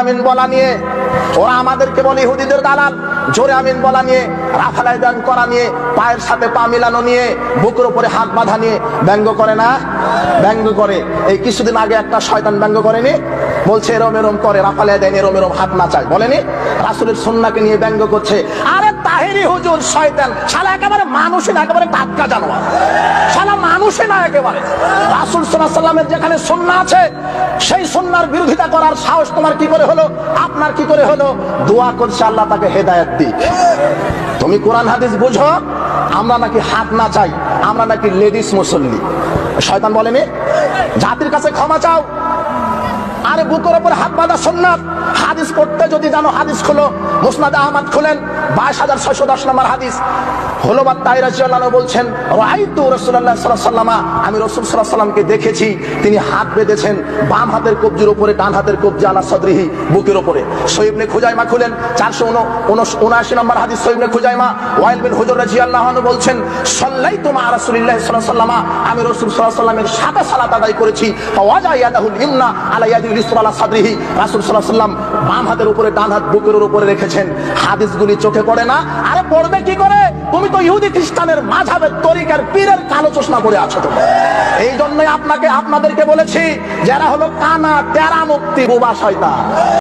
আমিন বলা নিয়ে দালাল। জোরে আমিন বলা নিয়ে রাফালাই করা নিয়ে, পায়ের সাথে পা মিলানো নিয়ে উপরে হাত বাঁধা নিয়ে ব্যঙ্গ করে না? ব্যঙ্গ করে। এই কিছুদিন আগে একটা শয়তান ব্যঙ্গ করেনি? বলছে, এরম এরম করে এরম হাত নাচায় বলেনি? রাসুলের নিয়ে ব্যঙ্গ করছে। আরে তাহেরি শয়তান একেবারে মানুষই না, একেবারে টাটকা জানোয়ার। মানুষই না একেবারে। রাসুল সাল্লামের যেখানে সন্না আছে, সেই সন্ন্যার বিরোধিতা করার সাহস তোমার কি করে হলো? আপনার কি করে হলো? দোয়া করছে আল্লাহ তাকে হেদায়ত দি তুমি কোরআন হাদিস বুঝো, আমরা নাকি হাত না চাই, আমরা নাকি লেডিস মুসল্লি। শয়তান বলেনি জাতির কাছে ক্ষমা চাও আরে বুকের ওপর হাত বাঁধা সুন্নাত। হাদিস পড়তে যদি জানো, হাদিস খুলো। মুসনাদ আহমদ খুলেন, বাইশ হাজার ছয়শো দশ নম্বর হাদিস। বলছেন আমি রসুল সাল্লামকে দেখেছি, তিনি হাত বেঁধেছেন বাম হাতের কবজির উপরে, ডান হাতের কবজি আলা সদরিহি, বুকের উপরে। সৈবনে খুজাইমা খুলেন, চারশো উনআশি নম্বর হাদিস সৈবনে খুজাইমা, ওয়াইল বিন হুজুর রাজিয়াল্লাহ বলছেন সল্লাই তোমা রাসূলুল্লাহ সাল্লামা আমি রাসূল সাল্লামের সাথে সালাত আদায় করেছি, ফাওয়াজা ইয়াদাহুল ইমনা আলা ইয়াদিল চোখে পড়ে না, আরে কি করে? তুমি তো ইহুদি খ্রিস্টানের তরিকার পীরের কালো আছো এই আপনাকে, আপনাদেরকে বলেছি, যারা হলো কানা তেরা মুক্তি বুবা, শয়তান।